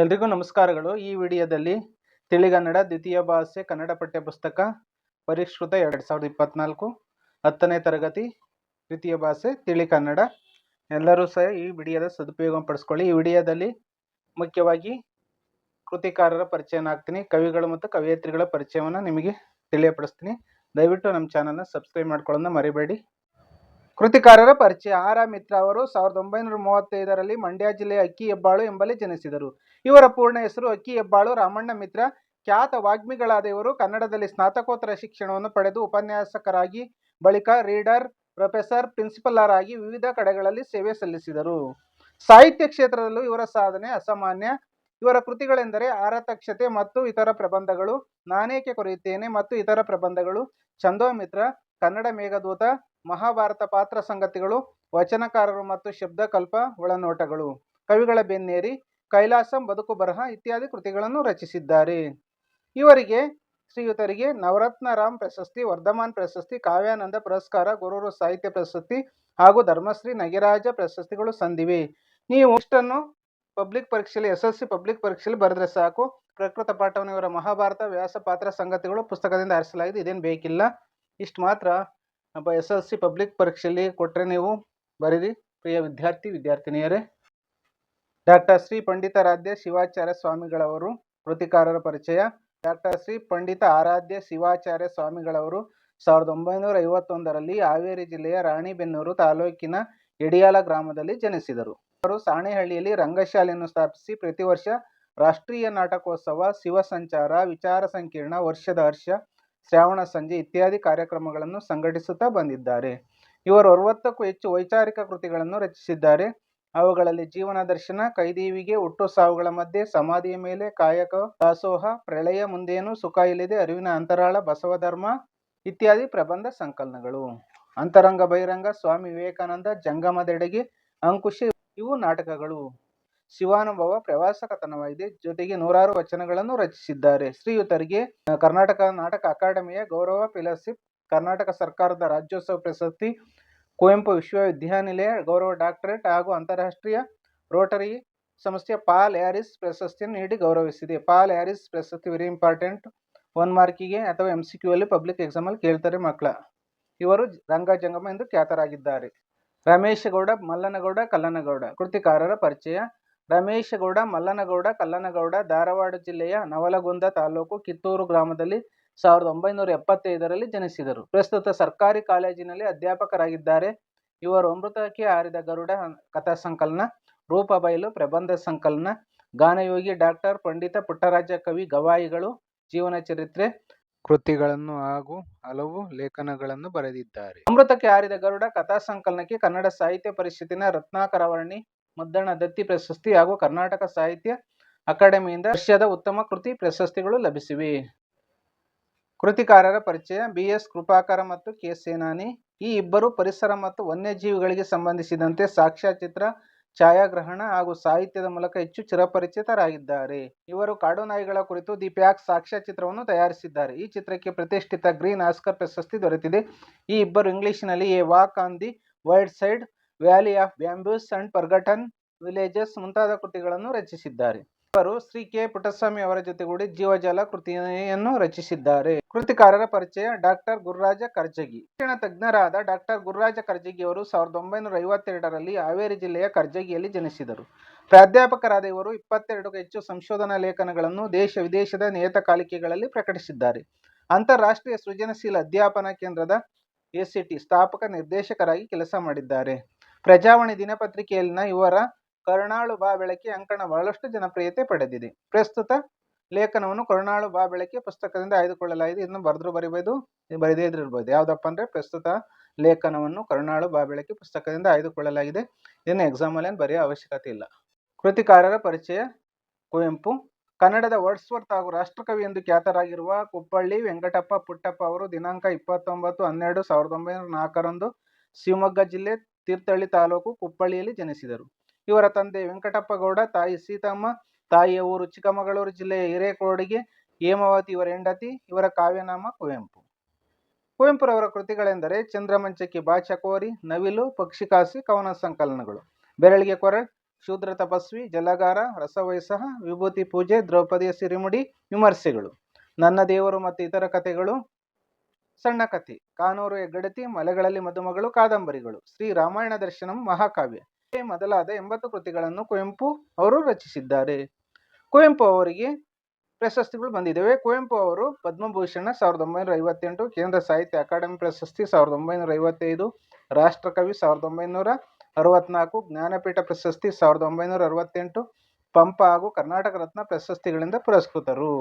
ಎಲ್ರಿಗೂ ನಮಸ್ಕಾರಗಳು. ಈ ವಿಡಿಯೋದಲ್ಲಿ ತಿಳಿಗನ್ನಡ ದ್ವಿತೀಯ ಭಾಷೆ ಕನ್ನಡ ಪಠ್ಯ ಪುಸ್ತಕ ಪರಿಷ್ಕೃತ ಎರಡು ಸಾವಿರದ ಇಪ್ಪತ್ನಾಲ್ಕು ಹತ್ತನೇ ತರಗತಿ ದ್ವಿತೀಯ ಭಾಷೆ ತಿಳಿ ಕನ್ನಡ ಎಲ್ಲರೂ ಸಹ ಈ ವಿಡಿಯೋದ ಸದುಪಯೋಗ ಪಡಿಸ್ಕೊಳ್ಳಿ. ಈ ವಿಡಿಯೋದಲ್ಲಿ ಮುಖ್ಯವಾಗಿ ಕೃತಿಕಾರರ ಪರಿಚಯನ ಆಗ್ತೀನಿ. ಕವಿಗಳು ಮತ್ತು ಕವಯತ್ರಿಗಳ ಪರಿಚಯವನ್ನು ನಿಮಗೆ ತಿಳಿಯಪಡಿಸ್ತೀನಿ. ದಯವಿಟ್ಟು ನಮ್ಮ ಚಾನಲ್ನ ಸಬ್ಸ್ಕ್ರೈಬ್ ಮಾಡ್ಕೊಳ್ಳೋದನ್ನ ಮರಿಬೇಡಿ. ಕೃತಿಕಾರರ ಪರಿಚಯ. ಆರ್ ಮಿತ್ರ ಅವರು ಸಾವಿರದ ಒಂಬೈನೂರ ಮೂವತ್ತೈದರಲ್ಲಿ ಮಂಡ್ಯ ಜಿಲ್ಲೆಯ ಅಕ್ಕಿ ಹೆಬ್ಬಾಳು ಎಂಬಲ್ಲಿ ಜನಿಸಿದರು. ಇವರ ಪೂರ್ಣ ಹೆಸರು ಅಕ್ಕಿ ಹೆಬ್ಬಾಳು. ರಾಮಣ್ಣ ಮಿತ್ರ, ಖ್ಯಾತ ವಾಗ್ಮಿಗಳಾದ ಇವರು ಕನ್ನಡದಲ್ಲಿ ಸ್ನಾತಕೋತ್ತರ ಶಿಕ್ಷಣವನ್ನು ಪಡೆದು ಉಪನ್ಯಾಸಕರಾಗಿ, ಬಳಿಕ ರೀಡರ್, ಪ್ರೊಫೆಸರ್ ಪ್ರಿನ್ಸಿಪಲರ್ ಆಗಿ ವಿವಿಧ ಕಡೆಗಳಲ್ಲಿ ಸೇವೆ ಸಲ್ಲಿಸಿದರು. ಸಾಹಿತ್ಯ ಕ್ಷೇತ್ರದಲ್ಲೂ ಇವರ ಸಾಧನೆ ಅಸಾಮಾನ್ಯ. ಇವರ ಕೃತಿಗಳೆಂದರೆ ಆರತಕ್ಷತೆ ಮತ್ತು ಇತರ ಪ್ರಬಂಧಗಳು. ನಾನೇಕೆ ಕೊರೆಯುತ್ತೇನೆ ಮತ್ತು ಇತರ ಪ್ರಬಂಧಗಳು. ಛಂದೋಮಿತ್ರ ಕನ್ನಡ ಮೇಘದೂತ, ಮಹಾಭಾರತ ಪಾತ್ರ ಸಂಗತಿಗಳು, ವಚನಕಾರರು ಮತ್ತು ಶಬ್ದಕಲ್ಪ ಒಳನೋಟಗಳು, ಕವಿಗಳ ಬೆನ್ನೇರಿ, ಕೈಲಾಸಂ ಬದುಕು ಬರಹ ಇತ್ಯಾದಿ ಕೃತಿಗಳನ್ನು ರಚಿಸಿದ್ದಾರೆ. ಇವರಿಗೆ ಶ್ರೀಯುತರಿಗೆ ನವರತ್ನ ರಾಮ್ ಪ್ರಶಸ್ತಿ, ವರ್ಧಮಾನ್ ಪ್ರಶಸ್ತಿ, ಕಾವ್ಯಾನಂದ ಪುರಸ್ಕಾರ, ಗುರೂರು ಸಾಹಿತ್ಯ ಪ್ರಶಸ್ತಿ ಹಾಗೂ ಧರ್ಮಶ್ರೀ ನಗರಾಜ ಪ್ರಶಸ್ತಿಗಳು ಸಂದಿವೆ. ನೀವು ಇಷ್ಟನ್ನು ಪಬ್ಲಿಕ್ ಪರೀಕ್ಷೆಯಲ್ಲಿ, ಎಸ್ ಎಲ್ ಪಬ್ಲಿಕ್ ಪರೀಕ್ಷೆಯಲ್ಲಿ ಬರೆದ್ರೆ ಸಾಕು. ಪ್ರಕೃತ ಪಾಠವನ್ನು ಇವರ ಮಹಾಭಾರತ ವ್ಯಾಸ ಪಾತ್ರ ಸಂಗತಿಗಳು ಪುಸ್ತಕದಿಂದ ಆರಿಸಲಾಗಿದೆ, ಇದೇನು ಬೇಕಿಲ್ಲ. ಇಷ್ಟು ಮಾತ್ರ. ಎಸ್ ಎಲ್ ಸಿ ಪಬ್ಲಿಕ್ ಪರೀಕ್ಷೆಯಲ್ಲಿ ಕೊಟ್ಟರೆ ನೀವು ಬರೀರಿ. ಪ್ರಿಯ ವಿದ್ಯಾರ್ಥಿ, ವಿದ್ಯಾರ್ಥಿನಿಯರೇ. ಡಾಕ್ಟರ್ ಶ್ರೀ ಪಂಡಿತಾರಾಧ್ಯ ಶಿವಾಚಾರ್ಯ ಸ್ವಾಮಿಗಳವರು ಕೃತಿಕಾರರ ಪರಿಚಯ. ಡಾಕ್ಟರ್ ಶ್ರೀ ಪಂಡಿತ ಆರಾಧ್ಯ ಶಿವಾಚಾರ್ಯ ಸ್ವಾಮಿಗಳವರು ಸಾವಿರದ ಒಂಬೈನೂರ ಐವತ್ತೊಂದರಲ್ಲಿ ಹಾವೇರಿ ಜಿಲ್ಲೆಯ ರಾಣಿಬೆನ್ನೂರು ತಾಲೂಕಿನ ಎಡಿಯಾಲ ಗ್ರಾಮದಲ್ಲಿ ಜನಿಸಿದರು. ಅವರು ಸಾಣೆಹಳ್ಳಿಯಲ್ಲಿ ರಂಗಶಾಲೆಯನ್ನು ಸ್ಥಾಪಿಸಿ ಪ್ರತಿ ವರ್ಷ ರಾಷ್ಟ್ರೀಯ ನಾಟಕೋತ್ಸವ ಶಿವ ಸಂಚಾರ ವಿಚಾರ ಸಂಕಿರಣ ವರ್ಷದ ಹರ್ಷ ಶ್ರಾವಣ, ಸಂಜೆ ಇತ್ಯಾದಿ ಕಾರ್ಯಕ್ರಮಗಳನ್ನು ಸಂಘಟಿಸುತ್ತಾ ಬಂದಿದ್ದಾರೆ. ಇವರು ಅರವತ್ತಕ್ಕೂ ಹೆಚ್ಚು ವೈಚಾರಿಕ ಕೃತಿಗಳನ್ನು ರಚಿಸಿದ್ದಾರೆ. ಅವುಗಳಲ್ಲಿ ಜೀವನ ದರ್ಶನ, ಕೈದೇವಿಗೆ ಹುಟ್ಟು ಸಾವುಗಳ ಮಧ್ಯೆ, ಸಮಾಧಿಯ ಮೇಲೆ ಕಾಯಕ, ದಾಸೋಹ, ಪ್ರಳಯ ಮುಂದೇನು ಸುಖ ಇಲ್ಲದೆ ಅರಿವಿನ ಅಂತರಾಳ, ಬಸವಧರ್ಮ ಇತ್ಯಾದಿ ಪ್ರಬಂಧ ಸಂಕಲನಗಳು. ಅಂತರಂಗ ಬಹಿರಂಗ, ಸ್ವಾಮಿ ವಿವೇಕಾನಂದ, ಜಂಗಮದೆಡೆಗೆ ಅಂಕುಶಿ ಇವು ನಾಟಕಗಳು. ಶಿವಾನುಭವ ಪ್ರವಾಸ ಕಥನವಾಗಿದೆ ಜೊತೆಗೆ ನೂರಾರು ವಚನಗಳನ್ನು ರಚಿಸಿದ್ದಾರೆ. ಶ್ರೀಯುತರಿಗೆ ಕರ್ನಾಟಕ ನಾಟಕ ಅಕಾಡೆಮಿಯ ಗೌರವ ಫೆಲೋಶಿಪ್, ಕರ್ನಾಟಕ ಸರ್ಕಾರದ ರಾಜ್ಯೋತ್ಸವ ಪ್ರಶಸ್ತಿ, ಕುವೆಂಪು ವಿಶ್ವವಿದ್ಯಾನಿಲಯ ಗೌರವ ಡಾಕ್ಟರೇಟ್ ಹಾಗೂ ಅಂತಾರಾಷ್ಟ್ರೀಯ ರೋಟರಿ ಸಂಸ್ಥೆಯ ಪಾಲ್ ಹ್ಯಾರಿಸ್ ಪ್ರಶಸ್ತಿಯನ್ನು ನೀಡಿ ಗೌರವಿಸಿದೆ. ಪಾಲ್ ಹ್ಯಾರಿಸ್ ಪ್ರಶಸ್ತಿ ವೆರಿ ಇಂಪಾರ್ಟೆಂಟ್ ಒನ್ ಮಾರ್ಕಿಗೆ ಅಥವಾ ಎಂ ಸಿ ಕ್ಯೂ ಅಲ್ಲಿ ಪಬ್ಲಿಕ್ ಎಕ್ಸಾಮಲ್ಲಿ ಕೇಳ್ತಾರೆ ಮಕ್ಕಳ. ಇವರು ರಂಗಜಂಗಮ ಎಂದು ಖ್ಯಾತರಾಗಿದ್ದಾರೆ. ರಮೇಶಗೌಡ, ಮಲ್ಲನಗೌಡ, ಕಲ್ಲನಗೌಡ ಕೃತಿಕಾರರ ಪರಿಚಯ. ರಮೇಶಗೌಡ, ಮಲ್ಲನಗೌಡ, ಕಲ್ಲನಗೌಡ, ಧಾರವಾಡ ಜಿಲ್ಲೆಯ ನವಲಗುಂದ ತಾಲೂಕು ಕಿತ್ತೂರು ಗ್ರಾಮದಲ್ಲಿ ಸಾವಿರದ ಒಂಬೈನೂರ ಎಪ್ಪತ್ತೈದರಲ್ಲಿ ಜನಿಸಿದರು. ಪ್ರಸ್ತುತ ಸರ್ಕಾರಿ ಕಾಲೇಜಿನಲ್ಲಿ ಅಧ್ಯಾಪಕರಾಗಿದ್ದಾರೆ. ಇವರು ಅಮೃತಕ್ಕೆ ಆರಿದ ಗರುಡ ಕಥಾ ಸಂಕಲನ ರೂಪಬಯಲು ಪ್ರಬಂಧ ಸಂಕಲನ, ಗಾನಯೋಗಿ ಡಾಕ್ಟರ್ ಪಂಡಿತ ಪುಟ್ಟರಾಜ ಕವಿ ಗವಾಯಿಗಳು, ಜೀವನ ಚರಿತ್ರೆ, ಕೃತಿಗಳನ್ನು ಹಾಗೂ ಹಲವು ಲೇಖನಗಳನ್ನು ಬರೆದಿದ್ದಾರೆ. ಅಮೃತಕ್ಕೆ ಆರಿದ ಗರುಡ ಕಥಾ ಸಂಕಲನಕ್ಕೆ ಕನ್ನಡ ಸಾಹಿತ್ಯ ಪರಿಷತ್ತಿನ ರತ್ನಾಕರವರ್ಣಿ ಮುದ್ದಣ್ಣ ದತ್ತಿ ಪ್ರಶಸ್ತಿ ಹಾಗೂ ಕರ್ನಾಟಕ ಸಾಹಿತ್ಯ ಅಕಾಡೆಮಿಯಿಂದ ವರ್ಷದ ಉತ್ತಮ ಕೃತಿ ಪ್ರಶಸ್ತಿಗಳು ಲಭಿಸಿವೆ. ಕೃತಿಕಾರರ ಪರಿಚಯ ಬಿ ಎಸ್ ಕೃಪಾಕರ ಮತ್ತು ಕೆ ಸೇನಾನಿ. ಈ ಇಬ್ಬರು ಪರಿಸರ ಮತ್ತು ವನ್ಯಜೀವಿಗಳಿಗೆ ಸಂಬಂಧಿಸಿದಂತೆ ಸಾಕ್ಷ್ಯಚಿತ್ರ, ಛಾಯಾಗ್ರಹಣ ಹಾಗೂ ಸಾಹಿತ್ಯದ ಮೂಲಕ ಹೆಚ್ಚು ಚಿರಪರಿಚಿತರಾಗಿದ್ದಾರೆ. ಇವರು ಕಾಡು ನಾಯಿಗಳ ಕುರಿತು ದಿ ಪ್ಯಾಕ್ ಸಾಕ್ಷ್ಯಚಿತ್ರವನ್ನು ತಯಾರಿಸಿದ್ದಾರೆ. ಈ ಚಿತ್ರಕ್ಕೆ ಪ್ರತಿಷ್ಠಿತ ಗ್ರೀನ್ ಆಸ್ಕರ್ ಪ್ರಶಸ್ತಿ ದೊರೆತಿದೆ. ಈ ಇಬ್ಬರು ಇಂಗ್ಲಿಷ್ನಲ್ಲಿ a walk on the wild side valley of bamboos and ಪರ್ಗಟನ್ villages ಮುಂತಾದ ಕೃತಿಗಳನ್ನು ರಚಿಸಿದ್ದಾರೆ. ಇವರು ಶ್ರೀ ಕೆ ಪುಟ್ಟಸ್ವಾಮಿ ಅವರ ಜೊತೆಗೂಡಿ ಜೀವಜಾಲ ಕೃತಿಯನ್ನು ರಚಿಸಿದ್ದಾರೆ. ಕೃತಿಕಾರರ ಪರಿಚಯ ಡಾಕ್ಟರ್ ಗುರುರಾಜ ಕರ್ಜಗಿ. ಶಿಕ್ಷಣ ತಜ್ಞರಾದ ಡಾಕ್ಟರ್ ಗುರುರಾಜ ಕರ್ಜಗಿ ಅವರು ಸಾವಿರದ ಒಂಬೈನೂರ ಐವತ್ತೆರಡರಲ್ಲಿ ಹಾವೇರಿ ಜಿಲ್ಲೆಯ ಕರ್ಜಗಿಯಲ್ಲಿ ಜನಿಸಿದರು. ಪ್ರಾಧ್ಯಾಪಕರಾದ ಇವರು ಇಪ್ಪತ್ತೆರಡಕ್ಕೂ ಹೆಚ್ಚು ಸಂಶೋಧನಾ ಲೇಖನಗಳನ್ನು ದೇಶ ವಿದೇಶದ ನಿಯತಕಾಲಿಕೆಗಳಲ್ಲಿ ಪ್ರಕಟಿಸಿದ್ದಾರೆ. ಅಂತಾರಾಷ್ಟ್ರೀಯ ಸೃಜನಶೀಲ ಅಧ್ಯಾಪನಾ ಕೇಂದ್ರದ ಎಸಿಟಿ ಸ್ಥಾಪಕ ನಿರ್ದೇಶಕರಾಗಿ ಕೆಲಸ ಮಾಡಿದ್ದಾರೆ. ಪ್ರಜಾವಾಣಿ ದಿನಪತ್ರಿಕೆಯಲ್ಲಿನ ಇವರ ಕರುಣಾಳು ಬಾ ಬೆಳಕೆ ಅಂಕಣ ಬಹಳಷ್ಟು ಜನಪ್ರಿಯತೆ ಪಡೆದಿದೆ. ಪ್ರಸ್ತುತ ಲೇಖನವನ್ನು ಕರುಣಾಳು ಬಾ ಬೆಳಕೆ ಪುಸ್ತಕದಿಂದ ಆಯ್ದುಕೊಳ್ಳಲಾಗಿದೆ. ಇದನ್ನು ಬರೆದ್ರು ಬರಿಬೋದು, ಬರೆದೇ ಇರ್ಬೋದು. ಯಾವುದಪ್ಪ ಅಂದರೆ ಪ್ರಸ್ತುತ ಲೇಖನವನ್ನು ಕರುಣಾಳು ಬಾ ಬೆಳಕೆ ಪುಸ್ತಕದಿಂದ ಆಯ್ದುಕೊಳ್ಳಲಾಗಿದೆ. ಇದನ್ನು ಎಕ್ಸಾಮಲ್ಲಿ ಏನು ಬರೆಯೋ ಅವಶ್ಯಕತೆ ಇಲ್ಲ. ಕೃತಿಕಾರರ ಪರಿಚಯ, ಕುವೆಂಪು. ಕನ್ನಡದ ವರ್ಡ್ಸ್ವರ್ತ್ ಹಾಗೂ ರಾಷ್ಟ್ರಕವಿ ಎಂದು ಖ್ಯಾತರಾಗಿರುವ ಕುಪ್ಪಳ್ಳಿ ವೆಂಕಟಪ್ಪ ಪುಟ್ಟಪ್ಪ ಅವರು ದಿನಾಂಕ ಇಪ್ಪತ್ತೊಂಬತ್ತು ಹನ್ನೆರಡು ಸಾವಿರದ ಒಂಬೈನೂರ ನಾಲ್ಕರಂದು ಶಿವಮೊಗ್ಗ ಜಿಲ್ಲೆ ತೀರ್ಥಹಳ್ಳಿ ತಾಲೂಕು ಕುಪ್ಪಳ್ಳಿಯಲ್ಲಿ ಜನಿಸಿದರು. ಇವರ ತಂದೆ ವೆಂಕಟಪ್ಪಗೌಡ, ತಾಯಿ ಸೀತಮ್ಮ, ತಾಯಿಯ ಊರು ಚಿಕ್ಕಮಗಳೂರು ಜಿಲ್ಲೆಯ ಹಿರೇಕೋಡಿಗೆ ಹೇಮಾವತಿ ಇವರ ಹೆಂಡತಿ, ಇವರ ಕಾವ್ಯನಾಮ ಕುವೆಂಪು. ಕುವೆಂಪುರವರ ಕೃತಿಗಳೆಂದರೆ ಚಂದ್ರಮಂಚಕ್ಕೆ ಬಾಚಕೋರಿ ನವಿಲು ಪಕ್ಷಿಕಾಸಿ ಕವನ ಸಂಕಲನಗಳು. ಬೆರಳಿಗೆ ಕೊರಳ್ ಶೂದ್ರ ತಪಸ್ವಿ, ಜಲಗಾರ ರಸವಯಸಹ ವಿಭೂತಿ ಪೂಜೆ, ದ್ರೌಪದಿಯ ಸಿರಿಮುಡಿ, ವಿಮರ್ಶೆಗಳು. ನನ್ನ ದೇವರು ಮತ್ತು ಇತರ ಕಥೆಗಳು ಸಣ್ಣ ಕಥೆ ಕಾನೂರು ಹೆಗ್ಗಡತಿ, ಮಲೆಗಳಲ್ಲಿ ಮದುಮಗಳು, ಕಾದಂಬರಿಗಳು. ಶ್ರೀ ರಾಮಾಯಣ ದರ್ಶನಂ ಮಹಾಕಾವ್ಯ. ಮೊದಲಾದ ಎಂಬತ್ತು ಕೃತಿಗಳನ್ನು ಕುವೆಂಪು ಅವರು ರಚಿಸಿದ್ದಾರೆ. ಕುವೆಂಪು ಅವರಿಗೆ ಪ್ರಶಸ್ತಿಗಳು ಬಂದಿದ್ದಾವೆ. ಕುವೆಂಪು ಅವರು ಪದ್ಮಭೂಷಣ ಸಾವಿರದ ಒಂಬೈನೂರ ಐವತ್ತೆಂಟು, ಕೇಂದ್ರ ಸಾಹಿತ್ಯ ಅಕಾಡೆಮಿ ಪ್ರಶಸ್ತಿ ಸಾವಿರದ ಒಂಬೈನೂರ ಐವತ್ತೈದು, ರಾಷ್ಟ್ರಕವಿ ಸಾವಿರದ ಒಂಬೈನೂರ ಅರವತ್ನಾಲ್ಕು, ಜ್ಞಾನಪೀಠ ಪ್ರಶಸ್ತಿ ಸಾವಿರದ ಒಂಬೈನೂರ ಅರವತ್ತೆಂಟು, ಪಂಪ ಹಾಗೂ ಕರ್ನಾಟಕ ರತ್ನ ಪ್ರಶಸ್ತಿಗಳಿಂದ ಪುರಸ್ಕೃತರು.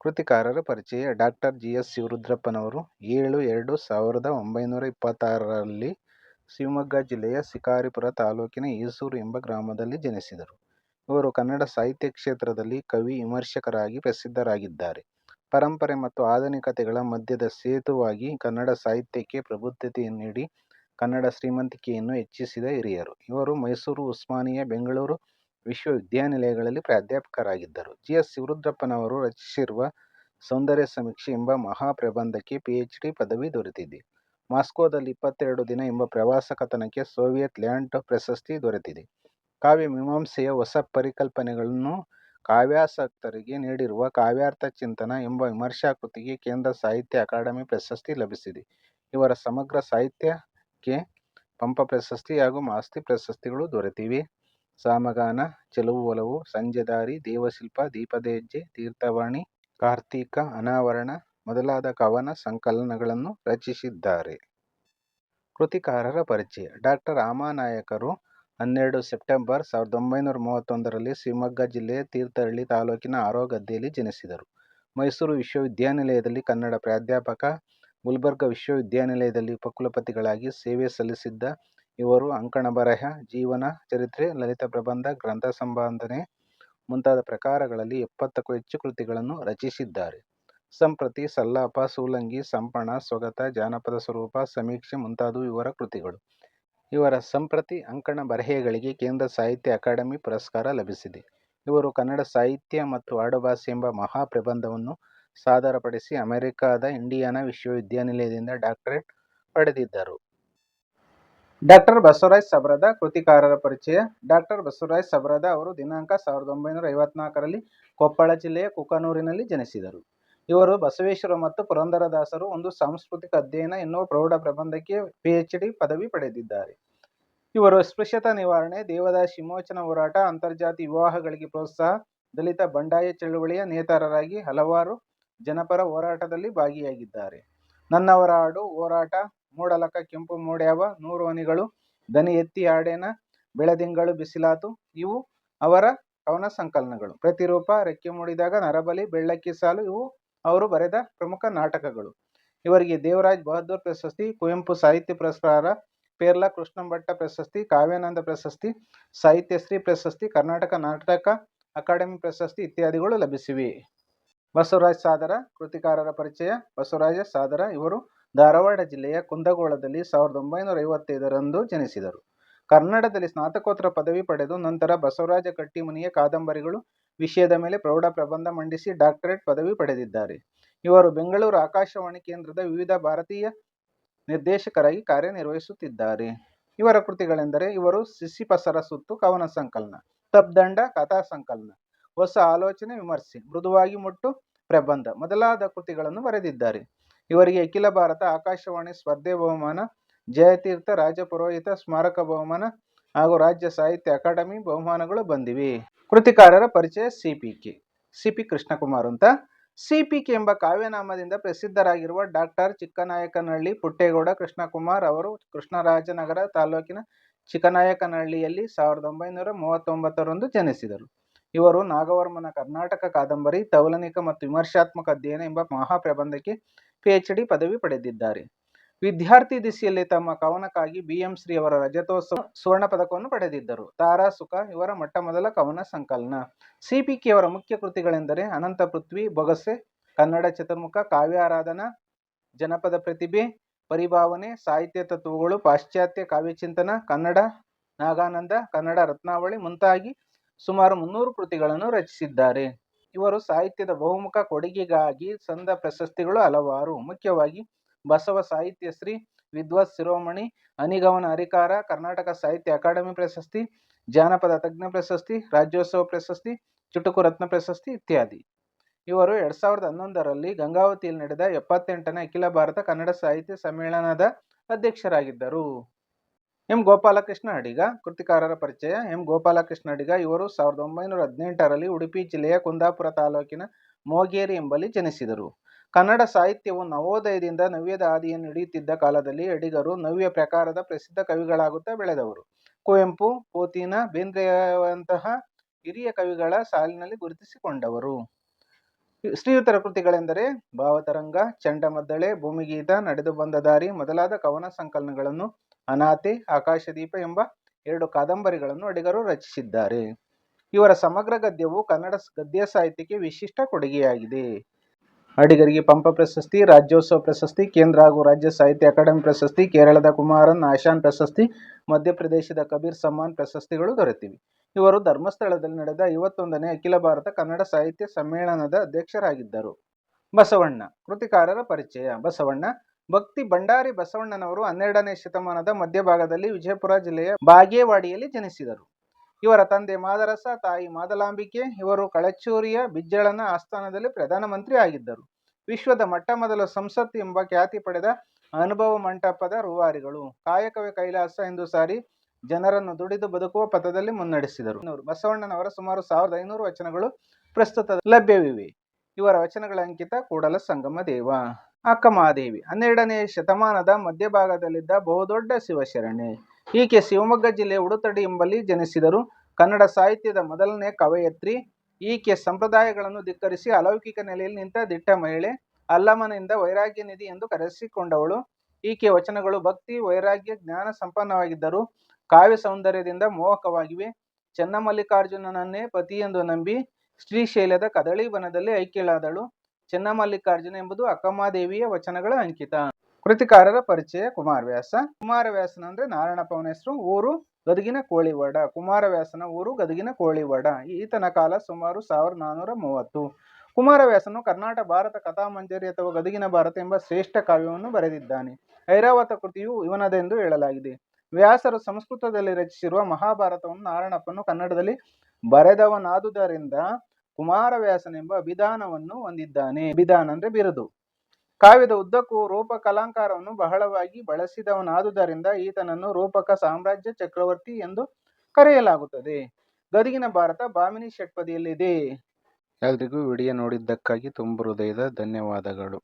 ಕೃತಿಕಾರರ ಪರಿಚಯ ಡಾಕ್ಟರ್ ಜಿ ಎಸ್ ಶಿವರುದ್ರಪ್ಪನವರು ಏಳು ಎರಡು ಸಾವಿರದ ಒಂಬೈನೂರ ಇಪ್ಪತ್ತಾರರಲ್ಲಿ ಶಿವಮೊಗ್ಗ ಜಿಲ್ಲೆಯ ಶಿಕಾರಿಪುರ ತಾಲೂಕಿನ ಈಸೂರು ಎಂಬ ಗ್ರಾಮದಲ್ಲಿ ಜನಿಸಿದರು. ಇವರು ಕನ್ನಡ ಸಾಹಿತ್ಯ ಕ್ಷೇತ್ರದಲ್ಲಿ ಕವಿ, ವಿಮರ್ಶಕರಾಗಿ ಪ್ರಸಿದ್ಧರಾಗಿದ್ದಾರೆ. ಪರಂಪರೆ ಮತ್ತು ಆಧುನಿಕತೆಗಳ ಮಧ್ಯದ ಸೇತುವಾಗಿ ಕನ್ನಡ ಸಾಹಿತ್ಯಕ್ಕೆ ಪ್ರಬುದ್ಧತೆ ನೀಡಿ ಕನ್ನಡ ಶ್ರೀಮಂತಿಕೆಯನ್ನು ಹೆಚ್ಚಿಸಿದ ಹಿರಿಯರು. ಇವರು ಮೈಸೂರು, ಉಸ್ಮಾನಿಯಾ, ಬೆಂಗಳೂರು ವಿಶ್ವವಿದ್ಯಾನಿಲಯಗಳಲ್ಲಿ ಪ್ರಾಧ್ಯಾಪಕರಾಗಿದ್ದರು. ಜಿ ಎಸ್ ಶಿವರುದ್ರಪ್ಪನವರು ರಚಿಸಿರುವ ಸೌಂದರ್ಯ ಸಮೀಕ್ಷೆ ಎಂಬ ಮಹಾಪ್ರಬಂಧಕ್ಕೆ ಪಿಎಚ್ ಡಿ ಪದವಿ ದೊರೆತಿದೆ. ಮಾಸ್ಕೋದಲ್ಲಿ ಇಪ್ಪತ್ತೆರಡು ದಿನ ಎಂಬ ಪ್ರವಾಸ ಕಥನಕ್ಕೆ ಸೋವಿಯತ್ ಲ್ಯಾಂಡ್ ಪ್ರಶಸ್ತಿ ದೊರೆತಿದೆ. ಕಾವ್ಯ ಮೀಮಾಂಸೆಯ ಹೊಸ ಪರಿಕಲ್ಪನೆಗಳನ್ನು ಕಾವ್ಯಾಸಕ್ತರಿಗೆ ನೀಡಿರುವ ಕಾವ್ಯಾರ್ಥ ಚಿಂತನ ಎಂಬ ವಿಮರ್ಶಾ ಕೃತಿಗೆ ಕೇಂದ್ರ ಸಾಹಿತ್ಯ ಅಕಾಡೆಮಿ ಪ್ರಶಸ್ತಿ ಲಭಿಸಿದೆ. ಇವರ ಸಮಗ್ರ ಸಾಹಿತ್ಯಕ್ಕೆ ಪಂಪ ಪ್ರಶಸ್ತಿ ಹಾಗೂ ಮಾಸ್ತಿ ಪ್ರಶಸ್ತಿಗಳು ದೊರೆತಿವೆ. ಸಾಮಗಾನ, ಚೆಲುವು ಒಲವು ಸಂಜೆದಾರಿ ದೇವಶಿಲ್ಪ ದೀಪದ ಹೆಜ್ಜೆ ತೀರ್ಥವಾಣಿ, ಕಾರ್ತೀಕ, ಅನಾವರಣ ಮೊದಲಾದ ಕವನ ಸಂಕಲನಗಳನ್ನು ರಚಿಸಿದ್ದಾರೆ. ಕೃತಿಕಾರರ ಪರಿಚಯ. ಡಾಕ್ಟರ್ ರಾಮಾನಾಯಕರು ಹನ್ನೆರಡು ಸೆಪ್ಟೆಂಬರ್ ಸಾವಿರದ ಒಂಬೈನೂರ ಮೂವತ್ತೊಂದರಲ್ಲಿ ಶಿವಮೊಗ್ಗ ಜಿಲ್ಲೆಯ ತೀರ್ಥಹಳ್ಳಿ ತಾಲೂಕಿನ ಆರೋಗದ್ದೆಯಲ್ಲಿ ಜನಿಸಿದರು. ಮೈಸೂರು ವಿಶ್ವವಿದ್ಯಾನಿಲಯದಲ್ಲಿ ಕನ್ನಡ ಪ್ರಾಧ್ಯಾಪಕ, ಗುಲ್ಬರ್ಗ ವಿಶ್ವವಿದ್ಯಾನಿಲಯದಲ್ಲಿ ಉಪಕುಲಪತಿಗಳಾಗಿ ಸೇವೆ ಸಲ್ಲಿಸಿದ್ದ ಇವರು ಅಂಕಣ ಬರೆಹ, ಜೀವನ, ಚರಿತ್ರೆ, ಲಲಿತ ಪ್ರಬಂಧ, ಗ್ರಂಥ ಸಂಪಾದನೆ ಮುಂತಾದ ಪ್ರಕಾರಗಳಲ್ಲಿ ಎಪ್ಪತ್ತಕ್ಕೂ ಹೆಚ್ಚು ಕೃತಿಗಳನ್ನು ರಚಿಸಿದ್ದಾರೆ. ಸಂಪ್ರತಿ, ಸಲ್ಲಾಪ, ಸೂಲಂಗಿ, ಸಂಪಣ, ಸ್ವಗತ, ಜಾನಪದ ಸ್ವರೂಪ, ಸಮೀಕ್ಷೆ ಮುಂತಾದವು ಇವರ ಕೃತಿಗಳು. ಇವರ ಸಂಪ್ರತಿ, ಅಂಕಣ ಬರೆಹಗಳಿಗೆ ಕೇಂದ್ರ ಸಾಹಿತ್ಯ ಅಕಾಡೆಮಿ ಪುರಸ್ಕಾರ ಲಭಿಸಿದೆ. ಇವರು ಕನ್ನಡ ಸಾಹಿತ್ಯ ಮತ್ತು ಆಡುಭಾಷೆ ಎಂಬ ಮಹಾಪ್ರಬಂಧವನ್ನು ಸಾದರಪಡಿಸಿ ಅಮೆರಿಕಾದ ಇಂಡಿಯಾನಾ ವಿಶ್ವವಿದ್ಯಾನಿಲಯದಿಂದ ಡಾಕ್ಟರೇಟ್ ಪಡೆದಿದ್ದರು. ಡಾಕ್ಟರ್ ಬಸವರಾಜ್ ಸಬ್ರದ ಕೃತಿಕಾರರ ಪರಿಚಯ. ಡಾಕ್ಟರ್ ಬಸವರಾಜ್ ಸಬ್ರದ ಅವರು ದಿನಾಂಕ ಸಾವಿರದ ಒಂಬೈನೂರ ಐವತ್ನಾಲ್ಕರಲ್ಲಿ ಕೊಪ್ಪಳ ಜಿಲ್ಲೆಯ ಕುಕನೂರಿನಲ್ಲಿ ಜನಿಸಿದರು. ಇವರು ಬಸವೇಶ್ವರ ಮತ್ತು ಪುರಂದರದಾಸರು ಒಂದು ಸಾಂಸ್ಕೃತಿಕ ಅಧ್ಯಯನ ಎನ್ನುವ ಪ್ರೌಢ ಪ್ರಬಂಧಕ್ಕೆ ಪಿಎಚ್ ಡಿ ಪದವಿ ಪಡೆದಿದ್ದಾರೆ. ಇವರು ಅಸ್ಪೃಶ್ಯತಾ ನಿವಾರಣೆ, ದೇವದಾಸಿ ವಿಮೋಚನ ಹೋರಾಟ ಅಂತರ್ಜಾತಿ ವಿವಾಹಗಳಿಗೆ ಪ್ರೋತ್ಸಾಹ, ದಲಿತ ಬಂಡಾಯ ಚಳುವಳಿಯ ನೇತಾರರಾಗಿ ಹಲವಾರು ಜನಪರ ಹೋರಾಟದಲ್ಲಿ ಭಾಗಿಯಾಗಿದ್ದಾರೆ. ನನ್ನವರ ಹಾಡು, ಹೋರಾಟ ಮೂಡಲಕ, ಕೆಂಪು ಮೂಡ್ಯಾವ, ನೂರು ಹನಿಗಳು ದನಿ ಎತ್ತಿ ಆಡೇನ, ಬೆಳದಿಂಗಳು ಬಿಸಿಲಾತು, ಇವು ಅವರ ಕವನ ಸಂಕಲನಗಳು. ಪ್ರತಿರೂಪ, ರೆಕ್ಕೆ ಮೂಡಿದಾಗ ನರಬಲಿ, ಬೆಳ್ಳಕ್ಕಿ ಸಾಲು, ಇವು ಅವರು ಬರೆದ ಪ್ರಮುಖ ನಾಟಕಗಳು. ಇವರಿಗೆ ದೇವರಾಜ್ ಬಹದ್ದೂರ್ ಪ್ರಶಸ್ತಿ, ಕುವೆಂಪು ಸಾಹಿತ್ಯ ಪುರಸ್ಕಾರ, ಪೇರ್ಲ ಕೃಷ್ಣಭಟ್ಟ ಪ್ರಶಸ್ತಿ, ಕಾವ್ಯಾನಂದ ಪ್ರಶಸ್ತಿ, ಸಾಹಿತ್ಯಶ್ರೀ ಪ್ರಶಸ್ತಿ, ಕರ್ನಾಟಕ ನಾಟಕ ಅಕಾಡೆಮಿ ಪ್ರಶಸ್ತಿ ಇತ್ಯಾದಿಗಳು ಲಭಿಸಿವೆ. ಬಸವರಾಜ್ ಸಾದರ, ಕೃತಿಕಾರರ ಪರಿಚಯ, ಬಸವರಾಜ ಸಾದರ ಇವರು ಧಾರವಾಡ ಜಿಲ್ಲೆಯ ಕುಂದಗೋಳದಲ್ಲಿ ಸಾವಿರದ ಒಂಬೈನೂರ ಐವತ್ತೈದರಂದು ಜನಿಸಿದರು. ಕನ್ನಡದಲ್ಲಿ ಸ್ನಾತಕೋತ್ತರ ಪದವಿ ಪಡೆದು ನಂತರ ಬಸವರಾಜ ಕಟ್ಟಿಮುನಿಯ ಕಾದಂಬರಿಗಳು ವಿಷಯದ ಮೇಲೆ ಪ್ರೌಢ ಪ್ರಬಂಧ ಮಂಡಿಸಿ ಡಾಕ್ಟರೇಟ್ ಪದವಿ ಪಡೆದಿದ್ದಾರೆ. ಇವರು ಬೆಂಗಳೂರು ಆಕಾಶವಾಣಿ ಕೇಂದ್ರದ ವಿವಿಧ ಭಾರತೀಯ ನಿರ್ದೇಶಕರಾಗಿ ಕಾರ್ಯನಿರ್ವಹಿಸುತ್ತಿದ್ದಾರೆ. ಇವರ ಕೃತಿಗಳೆಂದರೆ ಇವರು ಸಿಸಿಪಸರ ಸುತ್ತು, ಕವನ ಸಂಕಲನ ತಬ್ದಂಡ ಕಥಾ ಸಂಕಲನ, ಹೊಸ ಆಲೋಚನೆ, ವಿಮರ್ಶೆ, ಮೃದುವಾಗಿ ಮುಟ್ಟು, ಪ್ರಬಂಧ ಮೊದಲಾದ ಕೃತಿಗಳನ್ನು ಬರೆದಿದ್ದಾರೆ. ಇವರಿಗೆ ಅಖಿಲ ಭಾರತ ಆಕಾಶವಾಣಿ ಸ್ಪರ್ಧೆ ಬಹುಮಾನ, ಜಯತೀರ್ಥ ರಾಜಪುರೋಹಿತ ಸ್ಮಾರಕ ಬಹುಮಾನ ಹಾಗೂ ರಾಜ್ಯ ಸಾಹಿತ್ಯ ಅಕಾಡೆಮಿ ಬಹುಮಾನಗಳು ಬಂದಿವೆ. ಕೃತಿಕಾರರ ಪರಿಚಯ C P K C P Krishnakumar ಅಂತ. ಸಿ ಪಿ ಕೆ ಎಂಬ ಕಾವ್ಯನಾಮದಿಂದ ಪ್ರಸಿದ್ಧರಾಗಿರುವ ಡಾಕ್ಟರ್ ಚಿಕ್ಕನಾಯಕನಹಳ್ಳಿ ಪುಟ್ಟೇಗೌಡ ಕೃಷ್ಣಕುಮಾರ್ ಅವರು ಕೃಷ್ಣರಾಜನಗರ ತಾಲೂಕಿನ ಚಿಕ್ಕನಾಯಕನಹಳ್ಳಿಯಲ್ಲಿ ಸಾವಿರದ ಒಂಬೈನೂರ ಮೂವತ್ತೊಂಬತ್ತರಂದು ಜನಿಸಿದರು. ಇವರು ನಾಗವರ್ಮನ ಕರ್ನಾಟಕ ಕಾದಂಬರಿ, ತೌಲನಿಕ ಮತ್ತು ವಿಮರ್ಶಾತ್ಮಕ ಅಧ್ಯಯನ ಎಂಬ ಮಹಾಪ್ರಬಂಧಕ್ಕೆ ಪಿಎಚ್ ಡಿ ಪದವಿ ಪಡೆದಿದ್ದಾರೆ. ವಿದ್ಯಾರ್ಥಿ ದಿಸೆಯಲ್ಲಿ ತಮ್ಮ ಕವನಕ್ಕಾಗಿ ಬಿ ಎಂ ಶ್ರೀ ಅವರ ರಜತೋತ್ಸವ ಸುವರ್ಣ ಪದಕವನ್ನು ಪಡೆದಿದ್ದರು. ತಾರಾ ಸುಖ ಇವರ ಮೊಟ್ಟ ಮೊದಲ ಕವನ ಸಂಕಲನ. ಸಿ ಪಿ ಕೆ ಅವರ ಮುಖ್ಯ ಕೃತಿಗಳೆಂದರೆ ಅನಂತ ಪೃಥ್ವಿ, ಬೊಗಸೆ, ಕನ್ನಡ ಚತುರ್ಮುಖ ಕಾವ್ಯಾರಾಧನಾ ಜನಪದ ಪ್ರತಿಭೆ, ಪರಿಭಾವನೆ, ಸಾಹಿತ್ಯ ತತ್ವಗಳು, ಪಾಶ್ಚಾತ್ಯ ಕಾವ್ಯಚಿಂತನ ಕನ್ನಡ, ನಾಗಾನಂದ, ಕನ್ನಡ ರತ್ನಾವಳಿ ಮುಂತಾಗಿ ಸುಮಾರು ಮುನ್ನೂರು ಕೃತಿಗಳನ್ನು ರಚಿಸಿದ್ದಾರೆ. ಇವರು ಸಾಹಿತ್ಯದ ಬಹುಮುಖ ಕೊಡುಗೆಗಾಗಿ ಸಂದ ಪ್ರಶಸ್ತಿಗಳು ಹಲವಾರು. ಮುಖ್ಯವಾಗಿ ಬಸವ ಸಾಹಿತ್ಯ ಶ್ರೀ ವಿದ್ವತ್ ಶಿರೋಮಣಿ ಅನಿಗವನ ಹರಿಕಾರ, ಕರ್ನಾಟಕ ಸಾಹಿತ್ಯ ಅಕಾಡೆಮಿ ಪ್ರಶಸ್ತಿ, ಜಾನಪದ ತಜ್ಞ ಪ್ರಶಸ್ತಿ, ರಾಜ್ಯೋತ್ಸವ ಪ್ರಶಸ್ತಿ, ಚುಟುಕು ರತ್ನ ಪ್ರಶಸ್ತಿ ಇತ್ಯಾದಿ. ಇವರು ಎರಡ್ ಸಾವಿರದ ಹನ್ನೊಂದರಲ್ಲಿ ಗಂಗಾವತಿಯಲ್ಲಿ ನಡೆದ ಎಪ್ಪತ್ತೆಂಟನೇ ಅಖಿಲ ಭಾರತ ಕನ್ನಡ ಸಾಹಿತ್ಯ ಸಮ್ಮೇಳನದ ಅಧ್ಯಕ್ಷರಾಗಿದ್ದರು. ಎಂ ಗೋಪಾಲಕೃಷ್ಣ ಅಡಿಗ, ಕೃತಿಕಾರರ ಪರಿಚಯ. ಎಂ ಗೋಪಾಲಕೃಷ್ಣ ಅಡಿಗ, ಇವರು ಸಾವಿರದ ಒಂಬೈನೂರ ಹದಿನೆಂಟರಲ್ಲಿ ಉಡುಪಿ ಜಿಲ್ಲೆಯ ಕುಂದಾಪುರ ತಾಲೂಕಿನ ಮೋಗೇರಿ ಎಂಬಲ್ಲಿ ಜನಿಸಿದರು. ಕನ್ನಡ ಸಾಹಿತ್ಯವು ನವೋದಯದಿಂದ ನವ್ಯದ ಹಾದಿಯನ್ನು ಹಿಡಿಯುತ್ತಿದ್ದ ಕಾಲದಲ್ಲಿ ಅಡಿಗರು ನವ್ಯ ಪ್ರಕಾರದ ಪ್ರಸಿದ್ಧ ಕವಿಗಳಾಗುತ್ತಾ ಬೆಳೆದವರು. ಕುವೆಂಪು, ಪೋತಿನ, ಬೇಂದ್ರೆಯಂತಹ ಹಿರಿಯ ಕವಿಗಳ ಸಾಲಿನಲ್ಲಿ ಗುರುತಿಸಿಕೊಂಡವರು. ಶ್ರೀಯುತರ ಕೃತಿಗಳೆಂದರೆ ಭಾವತರಂಗ, ಚಂಡಮದ್ದಳೆ, ಭೂಮಿಗೀತ, ನಡೆದು ಬಂದ ದಾರಿ, ಮೊದಲಾದ ಕವನ ಸಂಕಲನಗಳನ್ನು ಅನಾಥೆ ಆಕಾಶದೀಪ ಎಂಬ ಎರಡು ಕಾದಂಬರಿಗಳನ್ನು ಅಡಿಗರು ರಚಿಸಿದ್ದಾರೆ. ಇವರ ಸಮಗ್ರ ಗದ್ಯವು ಕನ್ನಡ ಗದ್ಯ ಸಾಹಿತ್ಯಕ್ಕೆ ವಿಶಿಷ್ಟ ಕೊಡುಗೆಯಾಗಿದೆ. ಅಡಿಗರಿಗೆ ಪಂಪ ಪ್ರಶಸ್ತಿ, ರಾಜ್ಯೋತ್ಸವ ಪ್ರಶಸ್ತಿ, ಕೇಂದ್ರ ಹಾಗೂ ರಾಜ್ಯ ಸಾಹಿತ್ಯ ಅಕಾಡೆಮಿ ಪ್ರಶಸ್ತಿ, ಕೇರಳದ ಕುಮಾರನ್, ಆಶಾನ್ ಪ್ರಶಸ್ತಿ, ಮಧ್ಯಪ್ರದೇಶದ ಕಬೀರ್ ಸಮ್ಮಾನ್ ಪ್ರಶಸ್ತಿಗಳು ದೊರೆತಿವೆ. ಇವರು ಧರ್ಮಸ್ಥಳದಲ್ಲಿ ನಡೆದ ಐವತ್ತೊಂದನೇ ಅಖಿಲ ಭಾರತ ಕನ್ನಡ ಸಾಹಿತ್ಯ ಸಮ್ಮೇಳನದ ಅಧ್ಯಕ್ಷರಾಗಿದ್ದರು. ಬಸವಣ್ಣ, ಕೃತಿಕಾರರ ಪರಿಚಯ. ಬಸವಣ್ಣ ಭಕ್ತಿ ಭಂಡಾರಿ ಬಸವಣ್ಣನವರು ಹನ್ನೆರಡನೇ ಶತಮಾನದ ಮಧ್ಯಭಾಗದಲ್ಲಿ ವಿಜಯಪುರ ಜಿಲ್ಲೆಯ ಬಾಗೇವಾಡಿಯಲ್ಲಿ ಜನಿಸಿದರು. ಇವರ ತಂದೆ ಮಾದರಸ, ತಾಯಿ ಮಾದಲಾಂಬಿಕೆ, ಇವರು ಕಳಚೂರಿಯ ಬಿಜ್ಜಳನ ಆಸ್ಥಾನದಲ್ಲಿ ಪ್ರಧಾನಮಂತ್ರಿ ಆಗಿದ್ದರು. ವಿಶ್ವದ ಮೊಟ್ಟಮೊದಲ ಸಂಸತ್ ಎಂಬ ಖ್ಯಾತಿ ಪಡೆದ ಅನುಭವ ಮಂಟಪದ ರೂವಾರಿಗಳು. ಕಾಯಕವೇ ಕೈಲಾಸ ಎಂದು ಸಾರಿ ಜನರನ್ನು ದುಡಿದು ಬದುಕುವ ಪಥದಲ್ಲಿ ಮುನ್ನಡೆಸಿದರು. ಬಸವಣ್ಣನವರ ಸುಮಾರು ಸಾವಿರದ ಐನೂರು ವಚನಗಳು ಪ್ರಸ್ತುತ ಲಭ್ಯವಿವೆ. ಇವರ ವಚನಗಳ ಅಂಕಿತ ಕೂಡಲ ಸಂಗಮ ದೇವ ಅಕ್ಕಮಹಾದೇವಿ. ಹನ್ನೆರಡನೇ ಶತಮಾನದ ಮಧ್ಯಭಾಗದಲ್ಲಿದ್ದ ಬಹುದೊಡ್ಡ ಶಿವಶರಣೆ. ಈಕೆ ಶಿವಮೊಗ್ಗ ಜಿಲ್ಲೆ ಉಡುತಡಿ ಎಂಬಲ್ಲಿ ಜನಿಸಿದರು. ಕನ್ನಡ ಸಾಹಿತ್ಯದ ಮೊದಲನೇ ಕವಯತ್ರಿ. ಈಕೆ ಸಂಪ್ರದಾಯಗಳನ್ನು ಧಿಕ್ಕರಿಸಿ ಅಲೌಕಿಕ ನೆಲೆಯಲ್ಲಿ ನಿಂತ ದಿಟ್ಟ ಮಹಿಳೆ ಅಲ್ಲಮನಿಂದ ವೈರಾಗ್ಯ ನಿಧಿ ಎಂದು ಕರೆಸಿಕೊಂಡವಳು. ಈಕೆ ವಚನಗಳು ಭಕ್ತಿ, ವೈರಾಗ್ಯ, ಜ್ಞಾನ ಸಂಪನ್ನವಾಗಿದ್ದರು ಕಾವ್ಯ ಸೌಂದರ್ಯದಿಂದ ಮೋಹಕವಾಗಿವೆ. ಚೆನ್ನಮಲ್ಲಿಕಾರ್ಜುನನನ್ನೇ ಪತಿಯೆಂದು ನಂಬಿ ಶ್ರೀಶೈಲದ ಕದಳಿ ವನದಲ್ಲಿ ಐಕ್ಯಳಾದಳು. ಚೆನ್ನಮಲ್ಲಿಕಾರ್ಜುನ ಎಂಬುದು ಅಕ್ಕಮ್ಮದೇವಿಯ ವಚನಗಳ ಅಂಕಿತ. ಕೃತಿಕಾರರ ಪರಿಚಯ ಕುಮಾರವ್ಯಾಸ. ಕುಮಾರವ್ಯಾಸನ ಅಂದ್ರೆ ಪವನ ಹೆಸರು, ಊರು ಗದಗಿನ ಕೋಳಿವಾಡ. ಕುಮಾರವ್ಯಾಸನ ಊರು ಗದಗಿನ ಕೋಳಿವಾಡ. ಈತನ ಕಾಲ ಸುಮಾರು ಸಾವಿರದ ನಾನ್ನೂರ ಮೂವತ್ತು. ಕುಮಾರವ್ಯಾಸನು ಕರ್ನಾಟಕ ಭಾರತ ಕಥಾಮಂಜರಿ ಅಥವಾ ಗದಗಿನ ಭಾರತ ಎಂಬ ಶ್ರೇಷ್ಠ ಕಾವ್ಯವನ್ನು ಬರೆದಿದ್ದಾನೆ. ಐರಾವತ ಕೃತಿಯು ಇವನದೆಂದು ಹೇಳಲಾಗಿದೆ. ವ್ಯಾಸರು ಸಂಸ್ಕೃತದಲ್ಲಿ ರಚಿಸಿರುವ ಮಹಾಭಾರತವನ್ನು ನಾರಾಯಣಪ್ಪನು ಕನ್ನಡದಲ್ಲಿ ಬರೆದವನಾದುದರಿಂದ ಕುಮಾರವ್ಯಾಸನೆಂಬ ಅಭಿಧಾನವನ್ನು ಹೊಂದಿದ್ದಾನೆ. ಅಭಿಧಾನ ಅಂದ್ರೆ ಬಿರುದು. ಕಾವ್ಯದ ಉದ್ದಕ್ಕೂ ರೂಪಕ ಅಲಂಕಾರವನ್ನು ಬಹಳವಾಗಿ ಬಳಸಿದವನಾದುದರಿಂದ ಈತನನ್ನು ರೂಪಕ ಸಾಮ್ರಾಜ್ಯ ಚಕ್ರವರ್ತಿ ಎಂದು ಕರೆಯಲಾಗುತ್ತದೆ. ಗದಗಿನ ಭಾರತ ಬಾಮಿನಿ ಷಟ್ಪದಿಯಲ್ಲಿದೆ. ಎಲ್ರಿಗೂ ವಿಡಿಯೋ ನೋಡಿದ್ದಕ್ಕಾಗಿ ತುಂಬ ಹೃದಯದ ಧನ್ಯವಾದಗಳು.